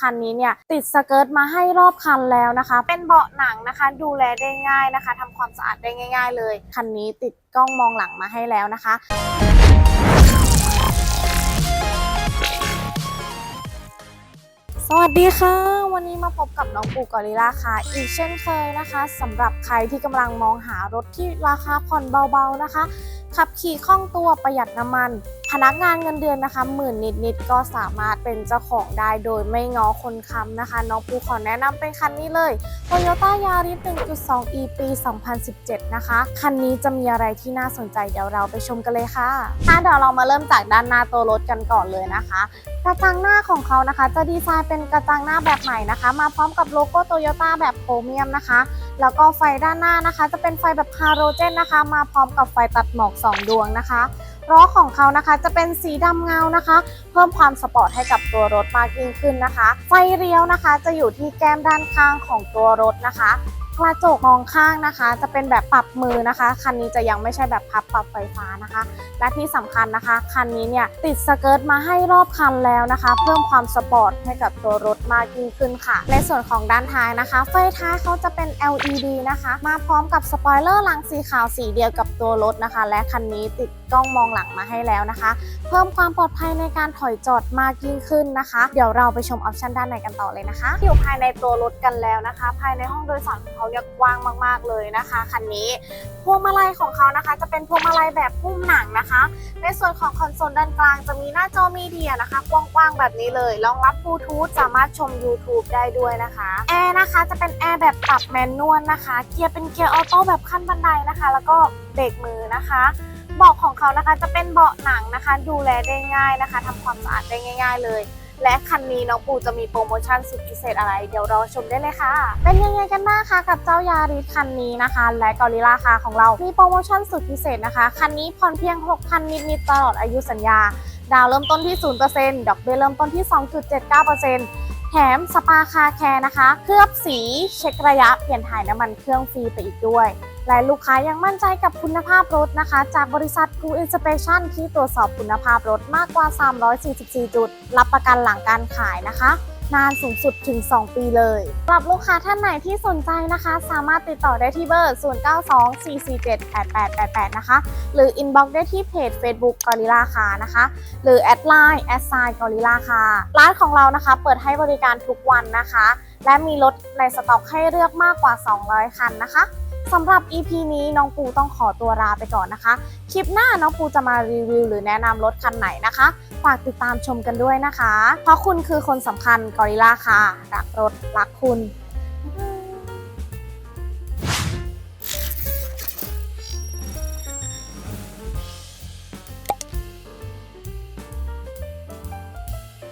คันนี้เนี่ยติดสเกิร์ตมาให้รอบคันแล้วนะคะ เป็นเบาะหนังนะคะ ดูแลได้ง่ายนะคะทำความสะอาดได้ง่าย ๆ เลย คันนี้ติดกล้องมองหลังมาให้แล้วนะคะสวัสดีค่ะ วันนี้มาพบกับน้องปูกอริลลาค่ะ อีกเช่นเคยนะคะสำหรับใครที่กำลังมองหารถที่ราคาผ่อนเบาๆนะคะ ขับขี่คล่องตัวประหยัดน้ำมัน พนักงานเงินเดือนนะคะหมื่นนิดๆก็สามารถเป็นเจ้าของได้โดยไม่ง้อคนค้ำนะคะ น้องปูขอแนะนำเป็นคันนี้เลย Toyota Yaris 1.2 e ปี 2017 นะคะ คันนี้จะมีอะไรที่น่าสนใจเดี๋ยวเราไปชมกันเลยค่ะถ้าเดี๋ยวเรามาเริ่มจากด้านหน้าตัวรถกันก่อนเลยนะคะ กระจังหน้าของเขานะคะ จะดีไซน์เป็นกระจังหน้าแบบใหม่นะคะ มาพร้อมกับโลโก้โตโยต้าแบบโพรเมียมนะคะแล้วก็ไฟด้านหน้านะคะ จะเป็นไฟแบบฮาโลเจนนะคะ มาพร้อมกับไฟตัดหมอก 2 ดวงนะคะ ล้อของเขานะคะ จะเป็นสีดำเงานะคะ เพิ่มความสปอร์ตให้กับตัวรถมากยิ่งขึ้นนะคะ ไฟเลี้ยวนะคะ จะอยู่ที่แก้มด้านข้างของตัวรถนะคะ กระจกมองข้างนะคะ จะเป็นแบบปรับมือนะคะ คันนี้จะยังไม่ใช่แบบพับปรับไฟฟ้านะคะ และที่สำคัญนะคะ คันนี้เนี่ยติดสเกิร์ตมาให้รอบคันแล้วนะคะ เพิ่มความสปอร์ตให้กับตัวรถมากยิ่งขึ้นค่ะ ในส่วนของด้านท้ายนะคะ ไฟท้ายเขาจะเป็น LED นะคะ มาพร้อมกับสปอยเลอร์หลังสีขาวสีเดียวกับตัวรถนะคะ และคันนี้ติดกล้องมองหลังมาให้แล้วนะคะ เพิ่มความปลอดภัยในการถอยจอดมากยิ่งขึ้นนะคะ เดี๋ยวเราไปชมออปชันด้านในกันต่อเลยนะคะ อยู่ภายในตัวรถกันแล้วนะคะ ภายในห้องโดยสารของเขาเนี่ยกว้างมาก ๆเลยนะคะคันนี้พวงมาลัยของเขานะคะ จะเป็นพวงมาลัยแบบพุ่มหนังนะคะ ในส่วนของคอนโซลด้านกลางจะมีหน้าจอมีเดียนะคะ กว้างๆแบบนี้เลยรองรับบลูทูธสามารถชม YouTube ได้ด้วยนะคะแอร์นะคะจะเป็นแอร์แบบปรับแมนนวลนะคะ เกียร์เป็นเกียร์ออโต้แบบขั้นบันไดนะคะ แล้วก็เบรกมือนะคะเบาะของเขานะคะจะเป็นเบาะหนังนะคะ ดูแลได้ง่ายนะคะทำความสะอาดได้ง่าย ๆ เลย และคันนี้น้องปูจะมีโปรโมชั่นสุดพิเศษอะไร เดี๋ยวเราชมได้เลยค่ะ เป็นยังไงกันบ้างคะกับเจ้ายาริสคันนี้นะคะ และกอริลลาคาของเรา มีโปรโมชั่นสุดพิเศษนะคะ คันนี้ผ่อนเพียง 6,000 นิดๆตลอดอายุสัญญา ดาวเริ่มต้นที่ 0%ดอกเบี้ยเริ่มต้นที่ 2.79%แถมสปาคาแคร์นะคะ เคลือบสีเช็คระยะเปลี่ยนถ่ายน้ำมันเครื่องฟรีไปอีกด้วย และลูกค้ายังมั่นใจกับคุณภาพรถนะคะ จากบริษัท True Inspection ที่ตรวจสอบคุณภาพรถมากกว่า 344 จุด รับประกันหลังการขายนะคะ นานสูงสุดถึง 2 ปีเลยสำหรับลูกค้าท่านไหนที่สนใจนะคะ สามารถติดต่อได้ที่เบอร์ 0924478888 นะคะ หรือ inbox ได้ที่เพจ Facebook g o r i l l a คานะคะ หรือแอดไลน์แอดไซน์กอริลลาคาร้านของเรานะคะ เปิดให้บริการทุกวันนะคะ และมีรถในสต็อกให้เลือกมากกว่า 200 คันนะคะ สำหรับ EP นี้น้องปูต้องขอตัวลาไปก่อนนะคะ คลิปหน้าน้องปูจะมารีวิวหรือแนะนำรถคันไหนนะคะ ฝากติดตามชมกันด้วยนะคะ เพราะคุณคือคนสำคัญกอริลลาค่ะ รักรถรักคุณ